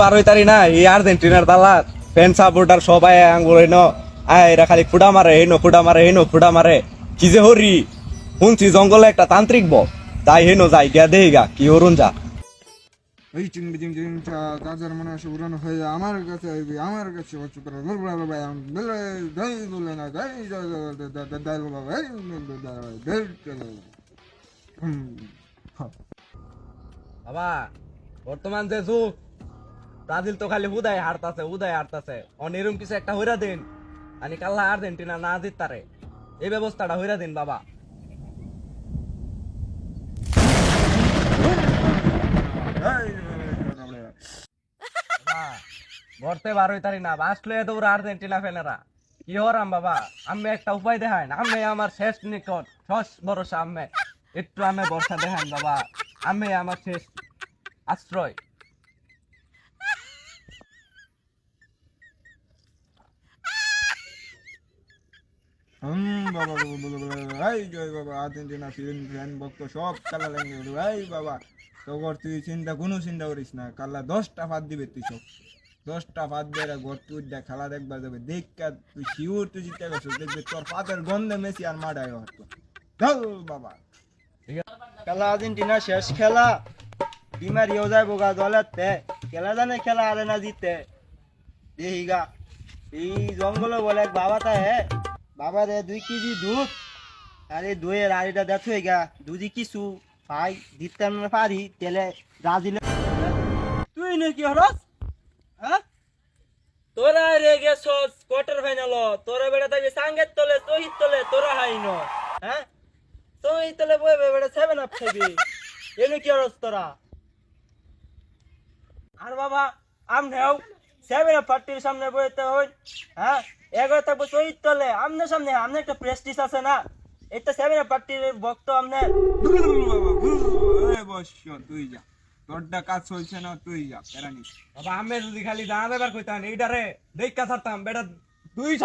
পার না এই আর্জেন্টিনার দালাত ফ্যান সাপোর্টার সবাই আঙ্গুল হইন আয় এরা খালি ফুটা মারে হেনো ফুটা মারে হেনো ফুটা মারে কি যে হরি শুনছি জঙ্গলে একটা তান্ত্রিক ব তাই হেনো যাই গিয়া দেহি গা কি হরুন যা ওই চিং চিং চিং গাজার মনে হয় উড়ানো হয়ে যায় আমার কাছে আইবি আমার কাছে বাবা বর্তমান যে যুগ ব্রাজিল তো খালি হুদাই হারতাছে হুদাই হারতাছে। অনিরম কিছু একটা হইরা দিন। আনি কাল্লা আর্জেন্টিনা না জিততারে। এই ব্যবস্থাটা হইরা দিন, বাবা। গড়তে বার হইতারি না। বাসলে দৌড় আর্জেন্টিনা ফেনেরা কি হরাম, বাবা। আমি একটা উপায় দেখাই আমি আমার শেষ নিকট শেষ ভরসা আমি একটু আমি ভরসা দেখান বাবা। আমি আমার শেষ আশ্রয়। বাবা জয় বাবা, আর্জেন্টিনা বাবা তুই চিন্তা, কোনো চিন্তা করিস না কাল্লা দশটা দিবে তুই সব। দশটা ঘর খেলা দেখবার তুই শিউর তুই জিতে দেখবি তোর আর বাবা। খেলা আর্জেন্টিনা শেষ খেলা বিমারিও যায় বোগা দলেতে খেলা জানে খেলা আরে না জিতে। দেহিগা এই জঙ্গলে বলে এক বাবা তা হে। বাবা রে, দুই কেজি দুধ? আরে দইয়ের আড়িটা দেখ হয়ে গা দুধি কিছু। ভাই, দিতে না পারি, তেলে ব্রাজিলে তুই নাকি হরস? হ্যাঁ? তোরা রে গেছস কোয়ার্টার ফাইনাল তোরা বেড়া থাকবি সাঙ্গের তলে তহিত তলে, তোরা হাইন হ্যাঁ? তুই তলে বই বই বেড়া সেভেন আপ খাবি এনে কি হরস তোরা? আর বাবা আমনেও সেভেন আপ পার্টির সামনে বইতে হই হ্যাঁ? এগারো থাকব শহীদ তলে আমনের সামনে আমনে একটা প্রেস্টিস আছে না? এটা সেভেন আপ পার্টির বক্ত আমনে বস তুই যা তোরটা কাজ চলছে না তুই যা প্যারা নিস বাবা আমি যদি খালি দাঁড়াবার কইতাম এইটারে দেখা থাকতাম বেটা দুই ও,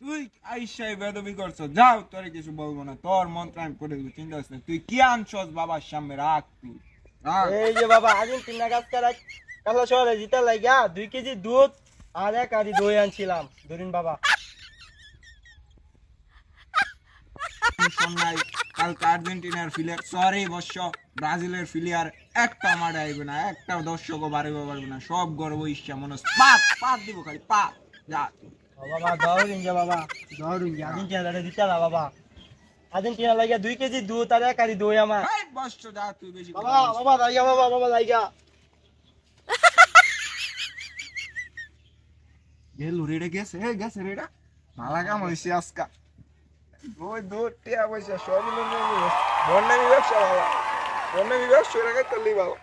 তুই আইসাই বেদবি করছ, যাও, তোরে কিছু বলব না, তোর মন্ত্র আমি করে দেবো, চিন্তা তুই কি আনছস বাবার সামনে? রাখ তুই। এই যে বাবা আর্জেন্টিনা গাছ কারা কালা শহরে জিতা লাগা দুই কেজি দুধ আর এক আড়ি দই আনছিলাম। ধরুন বাবা। কালকে আর্জেন্টিনার ফিলিয়ার সরি বর্ষ ব্রাজিলের ফিলিয়ার একটা আইবে না একটা দর্শকও বাড়িবে পারবে না সব গর্ব ইচ্ছা মনে পাত পাত দিব খালি পাত যা। বাবা দৌড়ুন যা বাবা দৌড়ুন যা আর্জেন্টিনা দাঁড়ে জিতা না বাবা। আর্জেন্টিনা লাগা দুই কেজি দুধ আর এক আড়ি দই আমার। বর্ষ যা তুই বেশি বাবা বাবা বাবা বাবা গেল রেডে গেছে হে গেছে রেডা ভালো কাম হয়েছে আজকা। ওই দূর টিয়া পয়সা, সবই বন্যামি ব্যবসা ভালো। বন্যামি ব্যবসা রেখে করলি বাবা